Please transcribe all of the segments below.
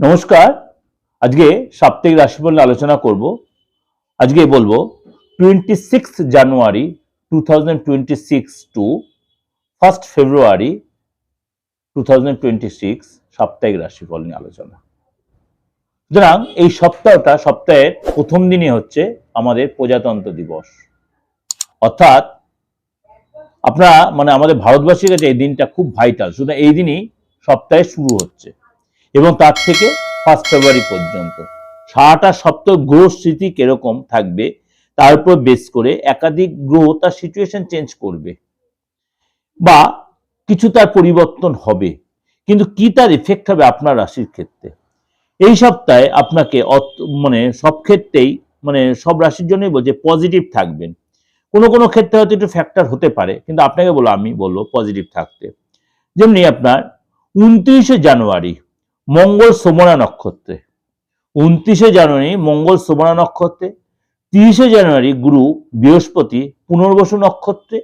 নমস্কার। আজকে সাপ্তাহিক রাশিফল নিয়ে আলোচনা করব। আজকে বলব twenty six January two thousand twenty six to first February two thousand twenty six সাপ্তাহিক রাশিফল নিয়ে আলোচনা। সুতরাং এই সপ্তাহটা, সপ্তাহের প্রথম দিনই হচ্ছে আমাদের প্রজাতন্ত্র দিবস। অর্থাৎ আপনারা মানে আমাদের ভারতবাসীর কাছে এই দিনটা খুব ভাইটাল সুতরাং এই দিনই সপ্তাহে শুরু হচ্ছে। এবং তার থেকে ফার্স্ট ফেব্রুয়ারি পর্যন্ত। সারাটা সপ্তাহ গ্রহ স্থিতি কীরকম থাকবে, তার উপর বেস করে একাধিক গ্রহ তার সিচুয়েশন চেঞ্জ করবে। বা কিছু তার পরিবর্তন হবে, কিন্তু কি তার এফেক্ট হবে আপনার রাশির ক্ষেত্রে? এই সপ্তাহে আপনাকে মানে সব ক্ষেত্রেই মানে সব রাশির জন্যই বলছে পজিটিভ থাকবেন। কোনো কোনো ক্ষেত্রে হয়তো একটু ফ্যাক্টর হতে পারে, কিন্তু আপনাকে বলো, আমি বলব পজিটিভ থাকতে। যেমনি আপনার উনত্রিশে জানুয়ারি মঙ্গল সোমনা নক্ষত্রে। উনত্রিশে জানুয়ারি মঙ্গল সোমনা নক্ষত্রে। তিরিশে জানুয়ারি গুরু বৃহস্পতি পুনর্বসু নক্ষত্রে।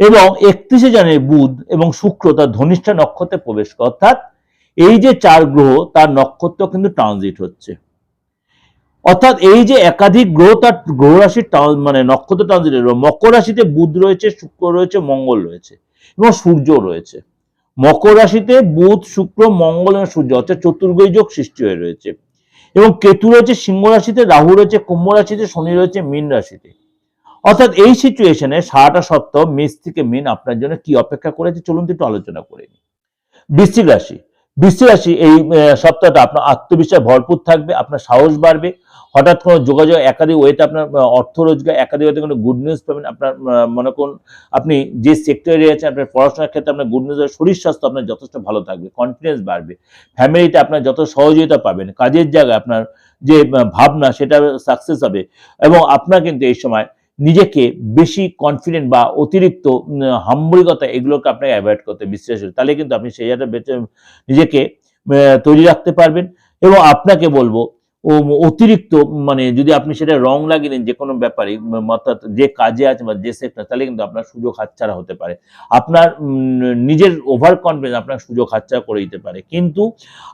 এবং একত্রিশে জানুয়ারি বুধ এবং শুক্র তার ধনিষ্ঠা নক্ষত্রে প্রবেশ করে। অর্থাৎ এই যে চার গ্রহ, তার নক্ষত্র কিন্তু ট্রানজিট হচ্ছে। অর্থাৎ এই যে একাধিক গ্রহ, তার গ্রহ রাশির মানে নক্ষত্র ট্রানজিট মকর রাশিতে বুধ রয়েছে, শুক্র রয়েছে, মঙ্গল রয়েছে এবং সূর্য রয়েছে। মকর রাশিতে বুধ, শুক্র, মঙ্গল এবং সূর্য অর্থাৎ চতুর্গৈ যোগ সৃষ্টি হয়ে রয়েছে। এবং কেতু রয়েছে সিংহ রাশিতে, রাহু রয়েছে কুম্ভ রাশিতে, শনি রয়েছে মীন রাশিতে। অর্থাৎ এই সিচুয়েশনে সারাটা সপ্তাহ মেষ থেকে মিন আপনার জন্য কি অপেক্ষা করেছে? চলুন একটু আলোচনা করে নিই। বৃশ্চিক রাশি রাশি এই সপ্তাহটা আপনার আত্মবিশ্বাস ভরপুর থাকবে, আপনার সাহস বাড়বে। হঠাৎ কোনো যোগাযোগ একাধিক ওয়েতে আপনার অর্থ রোজগার, একাধিক ওয়েতে কোনো গুড নিউজ পাবেন। আপনার মনে করুন, আপনি যে সেক্টরে রয়েছেন আপনার পড়াশোনার ক্ষেত্রে আপনার গুড নিউজ শরীর স্বাস্থ্য আপনার যথেষ্ট ভালো থাকবে কনফিডেন্স বাড়বে। ফ্যামিলিতে আপনার যত সহযোগিতা পাবেন, কাজের জায়গায় আপনার যে ভাবনা, সেটা সাকসেস হবে। এবং আপনার কিন্তু এই সময় নিজেকে বেশি কনফিডেন্ট বা অতিরিক্ত হাম্বলিকতা এগুলোকে আপনাকে অ্যাভয়েড করতে বিশ্বাস তাহলে কিন্তু আপনি সেই জায়গাটা বেঁচে নিজেকে তৈরি রাখতে পারবেন এবং আপনাকে বলব অতিরিক্ত মানে যদি আপনি সেটা রং লাগিয়ে নেন যে কোনো ব্যাপারে অর্থাৎ যে কাজে আছে বা যে সেক্টর তাহলে কিন্তু আপনার সুযোগ হাতছাড়া হতে পারে। আপনার নিজের ওভার কনফিডেন্স আপনার সুযোগ হাতছাড়া করে দিতে পারে। কিন্তু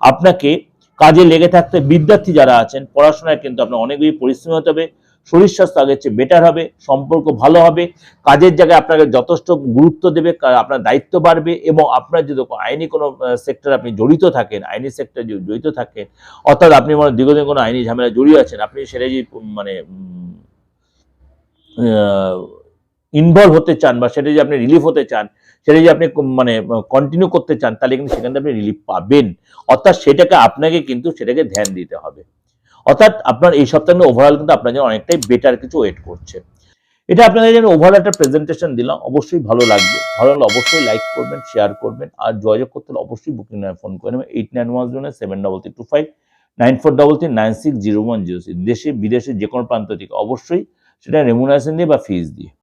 আপনাকে কাজে লেগে থাকতে বিদ্যার্থী যারা আছেন, পড়াশোনায় কিন্তু আপনার অনেক বেশি পরিশ্রম হতে হবে শরীর স্বাস্থ্য আগের চেয়ে বেটার হবে, সম্পর্ক ভালো হবে, কাজের জায়গায় আপনাকে যথেষ্ট গুরুত্ব দেবে আপনার দায়িত্ব বাড়বে এবং আপনার যদি আইনি কোনো সেক্টর আপনি জড়িত থাকেন, আইনি সেক্টর যদি জড়িত থাকেন, অর্থাৎ আপনি মনে দীর্ঘদিন কোনো আইনি ঝামেলা জড়িয়ে আছেন, আপনি সেটা যদি মানে ইনভলভ হতে চান বা সেটা যদি আপনি রিলিফ হতে চান, সেটা যদি আপনি মানে কন্টিনিউ করতে চান, তাহলে কিন্তু সেখান আপনি রিলিফ পাবেন। অর্থাৎ সেটাকে আপনাকে কিন্তু সেটাকে ধ্যান দিতে হবে। অর্থাৎ আপনার এই সপ্তাহে ওভারঅল কিন্তু আপনার জন্য অনেকটাই বেটার কিছু ওয়েট করছে। এটা আপনাদের জন্য ওভারঅল একটা প্রেজেন্টেশন দিলাম, অবশ্যই ভালো লাগবে। ভালো লাগলে অবশ্যই লাইক করবেন শেয়ার করবেন, আর যোগাযোগ করতে হলে অবশ্যই বুকিং নাম্বার ফোন করে নেবেন। Eight nine one zero seven double three two five nine four double three nine six zero one zero six দেশে, বিদেশে যে কোনো প্রান্ত থেকে অবশ্যই সেটা রেমুনারেশন দিয়ে বা ফিজ দিয়ে।